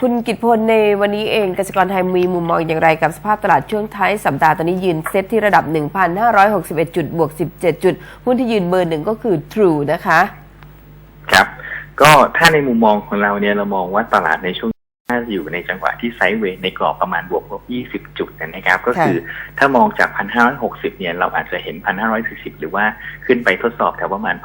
คุณกิตพลในวันนี้เองเกษตรกรไทยมีมุมมองอย่างไรกับสภาพตลาดช่วงท้ายสัปดาห์ตอนนี้ยืนเซ็ตที่ระดับ 1,561 จุดบวก 17 จุด หุ้นที่ยืนเบอร์หนึ่งก็คือ True นะคะ ครับ ก็ถ้าในมุมมองของเราเนี่ยเรามองว่าตลาดในช่วงน่าจะอยู่ในจังหวะที่ไซด์เวย์ในกรอบประมาณบวกลบ20 จุดนะครับ ก็คือถ้ามองจาก 1,560 เนี่ย เราอาจจะเห็น 1,540 หรือว่าขึ้นไปทดสอบแถวประมาณ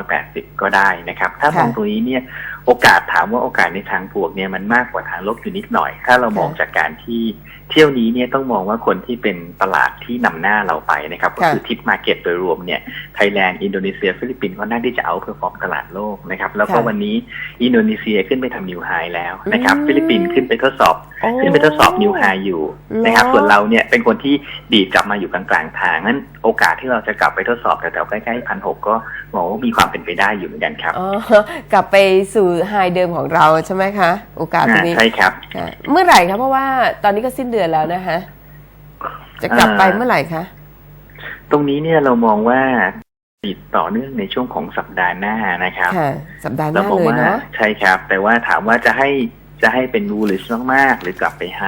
1,580 ก็ได้นะครับ ถ้ามองตรงนี้เนี่ย โอกาสถามว่าโอกาสในทางบวกเนี่ยมันมากกว่าทางลบอยู่นิดหน่อย ถ้าเรามองจากการที่เที่ยวนี้เนี่ยต้องมองว่าคนที่เป็นตลาดที่นำหน้าเราไปนะครับ ก็คือทิปมาเก็ตโดยรวมเนี่ยไทยแลนด์อินโดนีเซียฟิลิปปินส์ก็น่าที่จะเอาเพอร์ฟอร์มตลาดโลกนะครับ แล้วก็ค่ะวันนี้อินโดนีเซียขึ้นไปทำนิวไฮแล้วนะครับอืมฟิลิปปินส์ขึ้นไปทดสอบโอ้ ขึ้นไปทดสอบนิวไฮอยู่นะครับเหรอส่วนเราเนี่ยเป็นคนที่ดีดกลับมาอยู่กลางๆทางงั้นโอกาสที่เราจะกลับไปทดสอบแถวๆใกล้ๆพันหกก็มองว่ามีความเป็นไปได้อยู่เหมือนกันครับอ๋อกลับไปสู่ไฮเดิมของเราใช่ไหมคะ โอกาสตรงนี้ใช่ครับค่ะเมื่อไหร่คะเพราะว่าตอนนี้ก็สิ้นเดือนแล้วนะคะจะกลับไปเมื่อไหร่คะตรงนี้เนี่ยเรามองว่าติดต่อเนื่องในช่วงของสัปดาห์หน้านะครับค่ะสัปดาห์หเราน้ามองเลยว่าเนาะใช่ครับ แต่ว่าถามว่าจะให้ จะให้เป็นบูลลิชมากๆ หรือกลับไปไฮ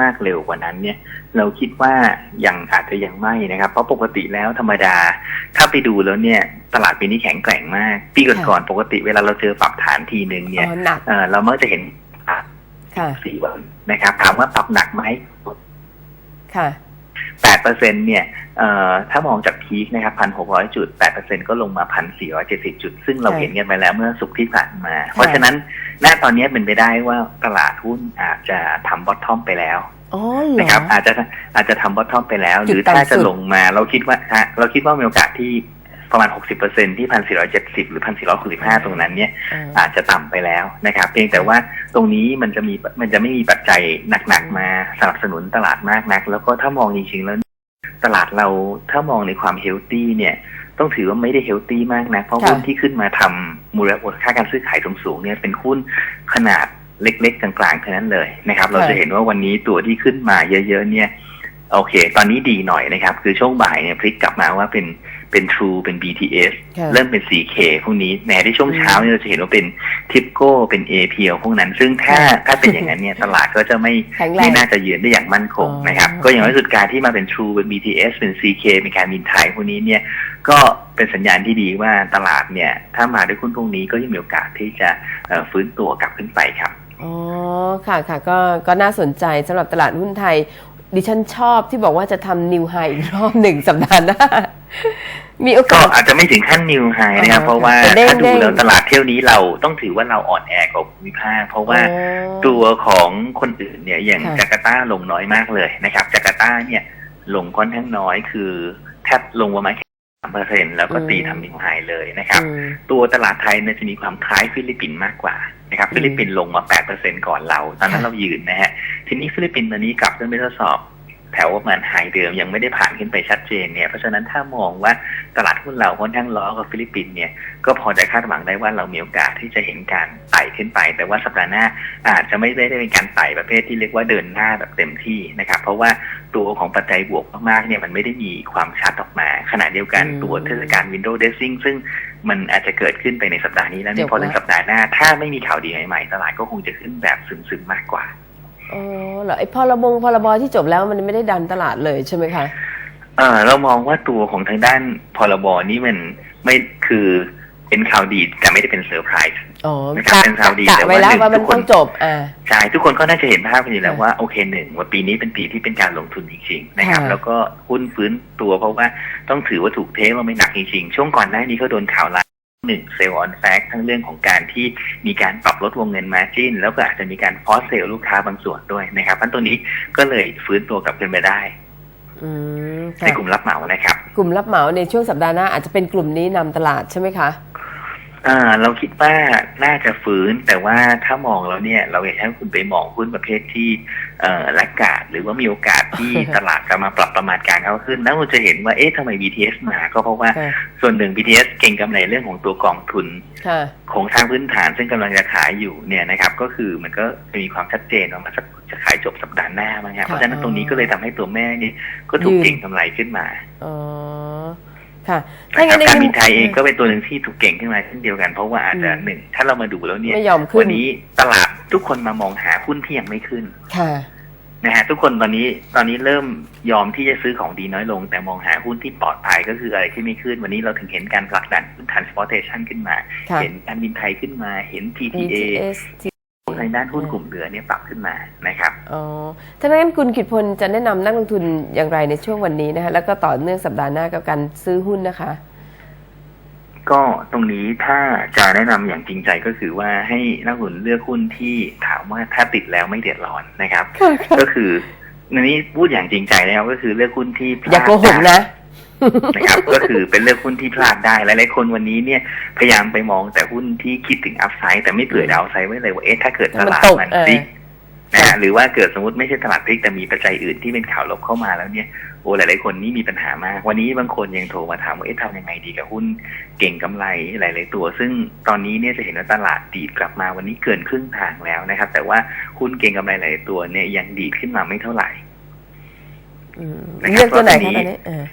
มากๆเร็วกว่านั้นเนี่ย เราคิดว่ายังอาจจะยังไม่นะครับ เพราะปกติแล้วธรรมดา ถ้าไปดูแล้วเนี่ย ตลาดปีนี้แข็งแกร่งมาก ปีก่อนๆปกติเวลาเราเจอปรับฐานทีหนึ่งเนี่ยอ๋อหนักเอ่อเรามักจะเห็นอะค่ะสี่วันนะครับ ถามว่าปรับหนักไหมค่ะแปดเปอร์เซ็นเนี่ยเอ่อถ้ามองจาก พีคนะครับพันหกร้อยจุดแปดเปอร์เซ็นก็ลงมาพันสี่ร้อยเจ็ดสิบจุด ซึ่งเราค่ะเห็นกันไปแล้วเมื่อสุกร์ที่ผ่านมา เพราะฉะนั้นณตอนนี้เป็นไปได้ว่าตลาดหุ้นอาจจะทำบอททอมไปแล้วอ๋อเหรอนะครับอาจจะอาจจะทำบอททอมไปแล้วหจุดรือต่ำถ้าจะสุดลงมาเราคิดว่าฮะเราคิดว่ามีโอกาสที่ประมาณ 60%ที่ 1,470 หรือ 1,465 ตรงนั้นเนี่ยอ่าอาจจะต่ำไปแล้วนะครับ เพียงแต่ว่าตรงนี้มันจะมีมันจะไม่มีปัจจัยหนักๆมาสนับสนุนตลาดมากนัก แล้วก็ถ้ามองจริงๆแล้ว ตลาดเราถ้ามองในความเฮลตี้เนี่ย ต้องถือว่าไม่ได้เฮลตี้มากนะ เพราะค่ะหุ้นที่ขึ้นมาทำมูลค่าการซื้อขายสูงๆเนี่ยเป็นหุ้นขนาดเล็กๆกลางๆเท่านั้นเลยนะครับ เราจะเห็นว่าวันนี้ตัวที่ขึ้นมาเยอะ ๆ เนี่ย โอเค ตอนนี้ดีหน่อยนะครับ คือช่วงบ่ายเนี่ยพลิกกลับมาว่าเป็น เป็น True เป็น BTS ค่ะเริ่มเป็น 4K พวกนี้ในที่ช่วงเช้าเนี่ยเราจะเห็นว่าเป็น TIPCO เป็น APL พวกนั้น ซึ่งถ้าค่ะถ้าเป็นอย่างนั้นเนี่ยตลาดก็จะไม่แข็งแรงไม่น่าจะยืนได้อย่างมั่นคงอ๋อนะครับ ก็อย่างน้อยสุดการที่มาเป็น True เป็น BTS เป็น CK เป็นการบินไทยพวกนี้เนี่ยก็เป็นสัญญาณที่ดีว่าตลาดเนี่ยถ้ามาด้วยหุ้นพวกนี้ก็ยังมีโอกาสที่จะเอ่อฟื้นตัวกลับขึ้นไปครับอ๋อค่ะค่ะก็ก็น่าสนใจสำหรับตลาดหุ้นไทยดิฉันชอบที่บอกว่าจะทำนิวไฮอีกรอบหนึ่งสัปดาห์หน้า มีโอก็กาสอาจจะไม่ถึงขั้นนิวไฮนะครับอ๋อเพราะว่าแต่เด้งถ้าดูเด้งแล้วตลาดเที่ยวนี้เราต้องถือว่าเราอ่อนแอกว่าภูมิภาคเพราะว่าอ๋อตัวของคนอื่นเนี่ยอย่างค่ะจาการ์ตาลงน้อยมากเลยนะครับ จาการ์ตาเนี่ยลงค่อนข้างน้อยคือแทบลงประมาณแค่สามเปอร์เซ็นแล้วก็ตีทำนิวไฮเลยนะครับอืมตัวตลาดไทยเนี่ยจะมีความคล้ายฟิลิปปินส์มากกว่านะครับอืมฟิลิปปินส์ลงมา8%ก่อนเรา ตอนนั้นค่ะเรายืนนะฮะทีนี้ฟิลิปปินส์ตอนนี้กลับขึ้นไปทดสอบ แถวประมาณไฮเดิมยังไม่ได้ผ่านขึ้นไปชัดเจนเนี่ยเพราะฉะนั้นถ้ามองว่าตลาดหุ้นเราค่อนข้างล้อกับฟิลิปปินส์เนี่ยก็พอจะคาดหวังได้ว่าเรามีโอกาสที่จะเห็นการไต่ขึ้นไป แต่ว่าสัปดาห์หน้าอาจจะไม่ได้เป็นการไต่ประเภทที่เรียกว่าเดินหน้าแบบเต็มที่นะครับเพราะว่าตัวของปัจจัยบวกมากๆเนี่ยมันไม่ได้มีความชัดออกมา ขณะเดียวกันอืมตัวเทศกาล Windows Dressing ซึ่งมันอาจจะเกิดขึ้นไปในสัปดาห์นี้แล้วเนี่เดี๋ยยวพอถึงว่าสัปดาห์หน้า ถ้าไม่มีข่าวดีใหม่ๆตลาดก็คงจะขึ้นแบบซึมๆมากกว่า อ๋อเหรอไอ้พรบงพรบที่จบแล้วมันไม่ได้ดันตลาดเลยใช่ไหมคะเออเรามองว่าตัวของทางด้านพรบนี่มันไม่คือเป็นข่าวดีแต่ไม่ได้เป็นเซอร์ไพรส์อ๋อนะครับเป็นข่าวดีกะแต่ว่าไว้แล้วหนึ่งว่ามันทุกคนต้องจบอ่าใช่ทุกคนก็น่าจะเห็นภาพกันอยู่แล้วค่ะว่าโอเคหนึ่งว่าปีนี้เป็นปีที่เป็นการลงทุนจริงๆนะครับค่ะแล้วก็หุ้นฟื้นตัวเพราะว่าต้องถือว่าถูกเทคว่าไม่หนักจริงๆช่วงก่อนหน้านี้เขาโดนข่าวร้าย หนึ่งเซลล์ออนแฟกทั้งเรื่องของการที่มีการปรับลดวงเงินมาจิ้นแล้วก็อาจจะมีการฟอสเซลลูกค้าบางส่วนด้วยนะครับเพราะตัวนี้ก็เลยฟื้นตัวกลับขึ้นมาได้อืมในค่ะกลุ่มรับเหมานะครับ กลุ่มรับเหมาในช่วงสัปดาห์หน้าอาจจะเป็นกลุ่มนี้นำตลาดใช่ไหมคะ อ่าเราคิดว่าน่าจะฟื้นแต่ว่าถ้ามองแล้วเนี่ย เราอยากให้คุณไปมองหุ้นประเภทที่เอ่อละกาดหรือว่ามีโอกาสที่ตลาดจะมาปรับประมาณการเขาขึ้น แล้วคุณจะเห็นว่าเอ๊ะทำไม BTS มาก็เพราะว่าค่ะส่วนหนึ่ง BTS เก่งกำไรเรื่องของตัวกองทุนค่ะโครงสร้างพื้นฐานซึ่งกำลังจะขายอยู่เนี่ยนะครับก็คือมันก็จะมีความชัดเจนว่ามันจะจะขายจบสัปดาห์หน้ามั้งครับเพราะฉะนั้นตรงนี้ก็เลยทำให้ตัวแม่นี่ก็ถูกยืนเก่งกำไรขึ้นมาอ๋อ ค่ะนะถ้าคงั้รันบในการมุบิมนไทยเองก็เป็นตัวหนึ่งที่ถูกเก่งขึ้นมาเช่นเดียวกันเพราะว่าอาจจะอืมหนึ่งถ้าเรามาดูแล้วเนี่ยไม่ยอมขึ้นวันนี้ตลาดทุกคนมามองหาหุ้นที่ยังไม่ขึ้นค่ะนะฮะทุกคนตอนนี้ตอนนี้เริ่มยอมที่จะซื้อของดีน้อยลง แต่มองหาหุ้นที่ปลอดภัยก็คืออะไรที่ไม่ขึ้น วันนี้เราถึงเห็นการผลักดันหุ้น transportation ขึ้นมาค่ะเห็นการบินไทยขึ้นมาเห็น TTA BTS ทาง ด้านหุ้นกลุ่มเรือเนี่ยปรับขึ้นมานะครับอ๋อถ้างั้นคุณกิตพลจะแนะนำนักลงทุนอย่างไรในช่วงวันนี้นะคะแล้วก็ต่อเนื่องสัปดาห์หน้ากับการซื้อหุ้นนะคะ ก็ตรงนี้ถ้าจะแนะนำอย่างจริงใจก็คือว่าให้นักลงทุนเลือกหุ้นที่ถามว่าถ้าติดแล้วไม่เดือดร้อนนะครับ ก็คือในนี้พูดอย่างจริงใจแล้วก็คือเลือกหุ้นที่พลาดอย่าโกหกนะ นะครับ ก็คือเป็นเลือกหุ้นที่พลาดได้หลายๆคนวันนี้เนี่ยพยายามไปมองแต่หุ้นที่คิดถึงอัพไซด์แต่ไม่เผื่อดาวไซด์ไว้เลยว่าเอ๊ะถ้าเกิดตลาดมันตกมันเออพลิกนะฮะหรือว่าเกิดสมมติไม่ใช่ตลาดพลิกแต่มีปัจจัยอื่นที่เป็นข่าวลบเข้ามาแล้วเนี่ยโอ้หลาย ๆ คนนี่มีปัญหามาก วันนี้บางคนยังโทรมาถามว่าเอ๊ะทำยังไงดีกับหุ้นเก่งกำไรหลาย ๆ ตัว ซึ่งตอนนี้เนี่ยจะเห็นว่าตลาดดีดกลับมาวันนี้เกินครึ่งทางแล้วนะครับ แต่ว่าหุ้นเก่งกำไรหลายตัวเนี่ยยังดีดขึ้นมาไม่เท่าไหร่อืมนะครับเลือกตัวไหนก็คะตตออนนนี้นี้เออ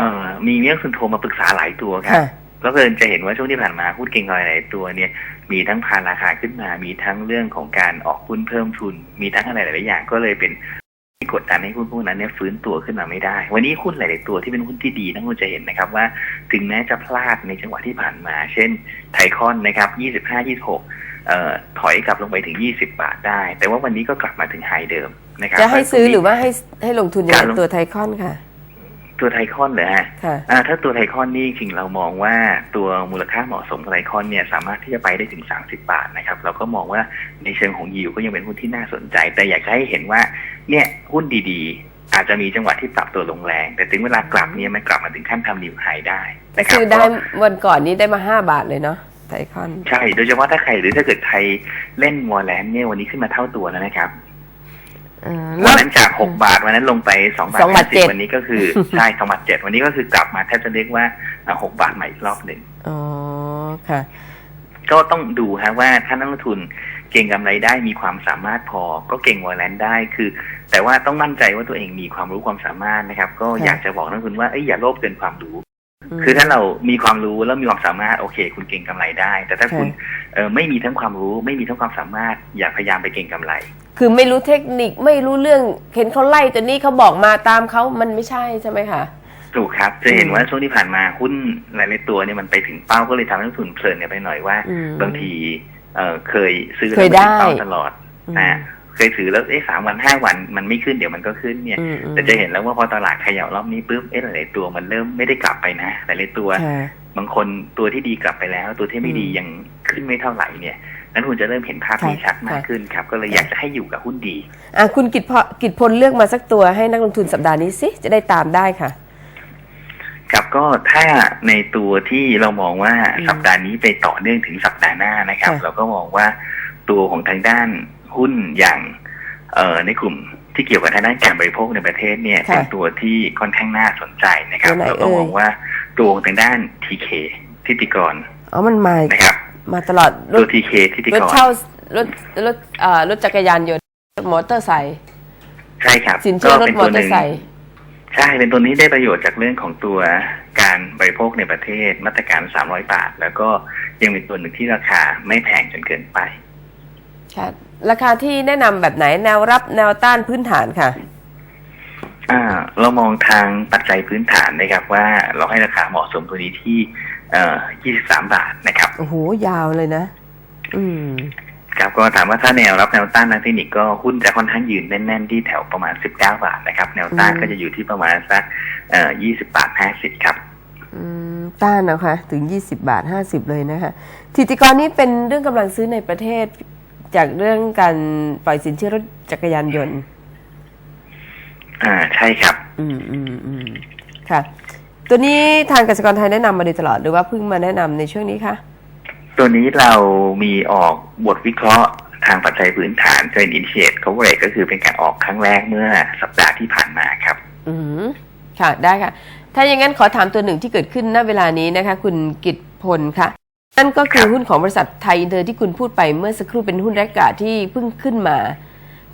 เอ่อมีเรื่องคุณโทรมาปรึกษาหลายตัวครับค่ะแล้วก็จะเห็นว่าช่วงที่ผ่านมาหุ้นเก่งกำไรหลายตัวเนี่ยมีทั้งพานราคาขึ้นมา มีทั้งเรื่องของการออกหุ้นเพิ่มทุน มีทั้งอะไรหลาย ๆ อย่างก็เลยเป็นที่กดดันให้หุ้นพวกนั้นเนี่ยฟื้นตัวขึ้นมาไม่ได้ วันนี้หุ้นหลาย ๆ ตัวที่เป็นหุ้นที่ดีนักลงทุนจะเห็นนะครับว่า ถึงแม้จะพลาดในจังหวะที่ผ่านมา เช่นไทคอนนะครับ25 26เอ่อถอยกลับลงไปถึง 20 บาทได้ แต่ว่าวันนี้ก็กลับมาถึงไฮเดิมนะครับจะให้ซื้อหรือว่าให้ให้ลงทุนยังการไงลงตัวไทคอนค่ะ ตัวไทคอนเหรอฮะค่ะอ่าถ้าตัวไทคอนนี่จริงๆเรามองว่าตัวมูลค่าเหมาะสมของไทคอนเนี่ยสามารถที่จะไปได้ถึง 30 บาทนะครับ เราก็มองว่าในเชิงของยิวก็ยังเป็นหุ้นที่น่าสนใจ แต่อยากจะให้เห็นว่าเนี่ยหุ้นดีๆ อาจจะมีจังหวะที่ปรับตัวลงแรง แต่ถึงเวลากลับเนี่ยมันกลับมาถึงขั้นทำนิวไฮได้ก็นะครัคือได้ก็วันก่อนนี้ได้มาห้าบาทเลยเนาะไทคอน ใช่ โดยเฉพาะถ้าใครหรือถ้าเกิดใครเล่นวอลเลนเนี่ยวันนี้ขึ้นมาเท่าตัวแล้วนะครับเออ วันนั้นจาก6บาทวันนั้นลงไป2บาทสองบาท50เจ็ดวันนี้ก็คือใช่2บาท7วันนี้ก็คือกลับมาแทบจะเรียกว่าอ่า6บาทใหม่อีกรอบหนึ่งอ๋อค่ะ ก็ต้องดูฮะว่าถ้านักลงทุนเก่งกำไรได้มีความสามารถพอ ก็เก่งวอลเลนได้คือ แต่ว่าต้องมั่นใจว่าตัวเองมีความรู้ความสามารถนะครับ ก็ค่ะอยากจะบอกนักลงทุนว่าเอ้ยอย่าโลภเกินความรู้ม คือถ้าเรามีความรู้แล้วมีความสามารถโอเค คุณเก่งกำไรได้ แต่ถ้าคุณเออไม่มีทั้งความรู้ ไม่มีทั้งความสามารถ อย่าพยายามไปเก่งกำไร คือไม่รู้เทคนิคไม่รู้เรื่องเห็นเขาไล่ตัวนี้เขาบอกมาตามเขามันไม่ใช่ใช่ไหมคะถูกครับจะเห็นอืมว่าช่วงที่ผ่านมาหุ้นหลายๆตัวเนี่ยมันไปถึงเป้าก็เลยทำให้นักลงทุนเพลินกันไปหน่อยว่าอืมบางทีเออเคยซื้อเคยแล้วมันถึงเป้าได้ตลอดอืมนะ เคยถือแล้วเอ๊ะสามวันห้าวันมันไม่ขึ้นเดี๋ยวมันก็ขึ้นเนี่ยอืมอืมแต่จะเห็นแล้วว่าพอตลาดเขย่ารอบนี้ปุ๊บเอ๊ะหลายๆตัวมันเริ่มไม่ได้กลับไปนะหลายๆตัวค่ะบางคนตัวที่ดีกลับไปแล้ว ตัวที่ไม่ดีอืมยังขึ้นไม่เท่าไหร่เนี่ยนั้นคุณจะเริ่มเห็นภาพค่ะนี้ชัดมากค่ะขึ้นครับ ก็เลยอยากจะให้อยู่กับหุ้นดีอะคุณกิตพกิตพลเลือกมาสักตัวให้นักลงทุนสัปดาห์นี้สิจะได้ตามได้ค่ะครับก็ถ้าในตัวที่เรามองว่าอืมสัปดาห์นี้ไปต่อเนื่องถึงสัปดาห์หน้านะครับค่ะเราก็มองว่าตัวของทางด้าน หุ้นอย่างเอ่อในกลุ่มที่เกี่ยวกับทางด้านการบริโภคในประเทศเนี่ยค่ะเป็นตัวที่ค่อนข้างน่าสนใจนะครับตัวไหนเราก็เอ่ยมองว่าตัวของทางด้าน TK ทิติกรอ๋อมันมานะครับมาตลอดรตัวถ TK ทิติรถกรเช่ารถรถเอ่อรถจักรยานยนต์มอเตอร์ไซค์ใช่ครับสินเชื่อรถป็นมอตัวเตหอนึ่ร์งไซค์ใช่เป็นตัวนี้ได้ประโยชน์จากเรื่องของตัวการบริโภคในประเทศมาตรการ 300 บาท แล้วก็ยังเป็นตัวหนึ่งที่ราคาไม่แพงจนเกินไป ค่ะ ราคาที่แนะนำแบบไหนแนวรับแนวต้านพื้นฐานค่ะ อ่า เรามองทางปัจจัยพื้นฐานนะครับ ว่าเราให้ราคาเหมาะสมตัวนี้ที่ เอ่อ23บาทนะครับ โอ้โห ยาวเลยนะ อืมครับก็ถามว่าถ้าแนวรับแนวต้านทางเทคนิคก็หุ้นจะค่อนข้างยืนแน่นๆที่แถวประมาณ 19 บาทนะครับ แนวต้านอืมก็จะอยู่ที่ประมาณสักเอ่อ20 บาท 50 ครับอืมต้านนะคะถึง 20 บาท 50 เลยนะคะทิติกรนี้เป็นเรื่องกำลังซื้อในประเทศ จากเรื่องการปล่อยสินเชื่อรถจักรยานยนต์ อ่าใช่ครับ อืมอืมอืมค่ะ ตัวนี้ทางเกษตรกรไทยแนะนำมาโดยตลอดหรือว่าเพิ่งมาแนะนำในช่วงนี้คะตัวนี้เรามีออกบทวิเคราะห์ทางปัจจัยพื้นฐานเป็น initiate coverage ก็คือเป็นการออกครั้งแรกเมื่อสัปดาห์ที่ผ่านมาครับ อืมค่ะได้ค่ะ ถ้าอย่างนั้นขอถามตัวหนึ่งที่เกิดขึ้นณเวลานี้นะคะ คุณกิตพลค่ะ นั่นก็คือครับหุ้นของบริษัทไทยอินเตอร์ที่คุณพูดไปเมื่อสักครู่เป็นหุ้นแรกกาที่เพิ่งขึ้นมา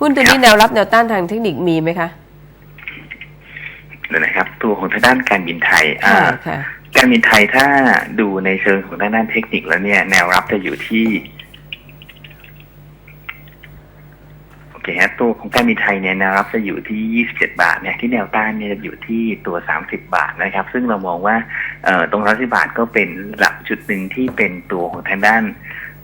หุ้นตัวนี้แนวรับแนวต้านทางเทคนิคมีไหมคะเดี๋ยวนะครับ ตัวตัวของทางด้านการบินไทยค่ะอ่าค่ะการบินไทยถ้าดูในเชิงของด้านด้านเทคนิคแล้วเนี่ย แนวรับจะอยู่ที่โอเคฮะตัวของการบินไทยเนี่ยแนวรับจะอยู่ที่ 27 บาทเนี่ยที่แนวต้านเนี่ยจะอยู่ที่ตัว 30 บาทนะครับ ซึ่งเรามองว่าเอ่อตรง 30 บาทก็เป็นหลักจุดหนึ่งที่เป็นตัวของทางด้าน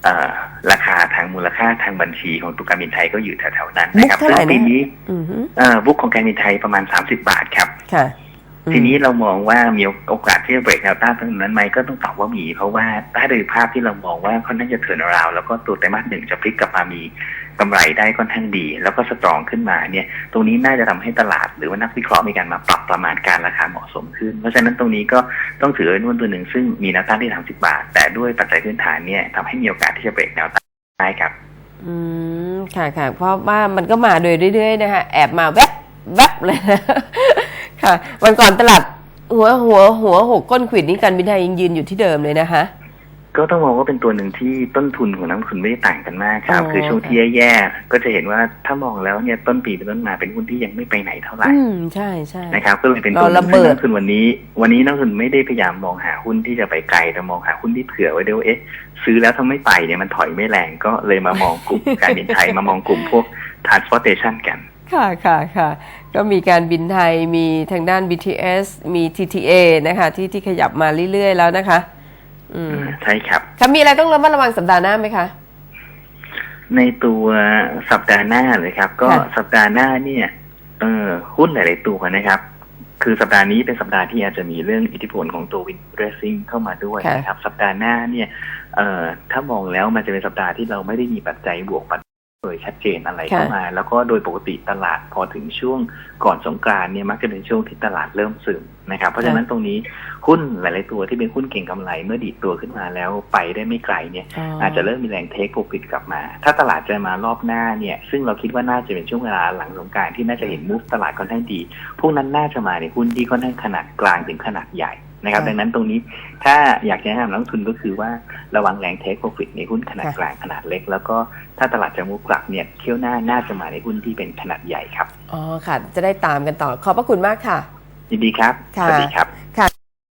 เอ่อราคาทางมูลค่าทางบัญชีของตัวการบินไทยก็อยู่แถวๆนั้นนะครับมุกเท่าไหร่ซึ่งปีนะนี้อือฮึเอ่อบุ๊กของการบินไทยประมาณ 30 บาทครับค่ะอืม ทีนี้เรามองว่ามีโอกาสที่จะเบรกแนวต้านตรงนั้นไหมก็ต้องตอบว่ามี เพราะว่าถ้าโดยภาพที่เรามองว่าค่อนข้างจะเทิร์นราว แล้วก็ตัวไตรมาสหนึ่งจะพลิกกลับมามีกำไรได้ค่อนข้างดี แล้วก็สตรองขึ้นมาเนี่ย ตรงนี้น่าจะทำให้ตลาดหรือว่านักวิเคราะห์มีการมาปรับประมาณการราคาเหมาะสมขึ้น เพราะฉะนั้นตรงนี้ก็ต้องถือเป็นหุ้นตัวหนึ่งซึ่งมีแนวต้านที่30บาท แต่ด้วยปัจจัยพื้นฐานเนี่ยทำให้มีโอกาสที่จะเบรกแนวต้านได้ครับ อืมค่ะค่ะเพราะว่ามันก็มาโดยเรื่อยๆนะคะแอบมาแวบแวบเลยนะ ค่ะ วันก่อนตลาดหัวหัวหัวหกก้นขวิดนี่การบินไทยยังยืนอยู่ที่เดิมเลยนะคะ ก็ต้องมองว่าเป็นตัวหนึ่งที่ต้นทุนของนักลงทุนไม่ได้ต่างกันมากครับ อ๋อ คือช่วงที่แย่ๆก็จะเห็นว่าถ้ามองแล้วเนี่ยต้นปีเป็นต้นมาเป็นหุ้นที่ยังไม่ไปไหนเท่าไหร่อืมใช่ใช่ นะครับ ก็เลยเป็นตัวหเรานึ่ระงเบิซึ่งดนักลงทุนวันนี้ วันนี้นักลงทุนไม่ได้พยายามมองหาหุ้นที่จะไปไกลแต่มองหาหุ้นที่เผื่อไว้ด้วยว่าเอ๊ะซื้อแล้วถ้าไม่ไปเนี่ยมันถอยไม่แรงก็เลยมามองกลุ่ม การบินไทยมามองกลุ่มพวก transportation กัน ค่ะค่ะค่ะก็มีการบินไทยมีทางด้าน BTS มี TTA นะคะ ที่ที่ขยับมาเรื่อยๆแล้วนะคะ อืมใช่ครับค่ะมีอะไรต้องระมัดระวังสัปดาห์หน้าไหมคะ ในตัวสัปดาห์หน้าเลยครับ ก็ค่ะสัปดาห์หน้าเนี่ยเออหุ้นหลาย ๆ ตัวนะครับ คือสัปดาห์นี้เป็นสัปดาห์ที่อาจจะมีเรื่องอิทธิพลของตัววินเรซิ่งเข้ามาด้วยนะครับ สัปดาห์หน้าเนี่ยเอ่อถ้ามองแล้วมันจะเป็นสัปดาห์ที่เราไม่ได้มีปัจจัยบวกปัจ จัยโดยชัดเจนอะไรเข้ามา แล้วก็โดยปกติตลาดพอถึงช่วงก่อนสงกรานต์เนี่ยมักจะเป็นช่วงที่ตลาดเริ่มซึมนะครับ เพราะฉะนั้นตรงนี้หุ้นหลาย ๆ ตัวที่เป็นหุ้นเก่งกำไรเมื่อดีดตัวขึ้นมาแล้วไปได้ไม่ไกลเนี่ย อาจจะเริ่มมีแรงเทคโปรฟิตกลับมา ถ้าตลาดจะมารอบหน้าเนี่ย ซึ่งเราคิดว่าน่าจะเป็นช่วงเวลาหลังสงกรารที่น่าจะเห็นมูฟตลาดค่อนข้างดี พวกนั้นน่าจะมาในหุ้นที่ค่อนข้างขนาดกลางถึงขนาดใหญ่ นะครับค่ะดังนั้นตรงนี้ถ้าอยากจะแนะนำนักลงทุนก็คือว่าระวังแรงเทคโปรฟิตในหุ้นขนาดค่ะกลางขนาดเล็ก แล้วก็ถ้าตลาดจะมูฟกลับเนี่ยเที่ยวหน้าน่าจะมาในหุ้นที่เป็นขนาดใหญ่ครับอ๋อค่ะ จะได้ตามกันต่อขอบพระคุณมากค่ะยินดีครับค่ะสวัสดีครับ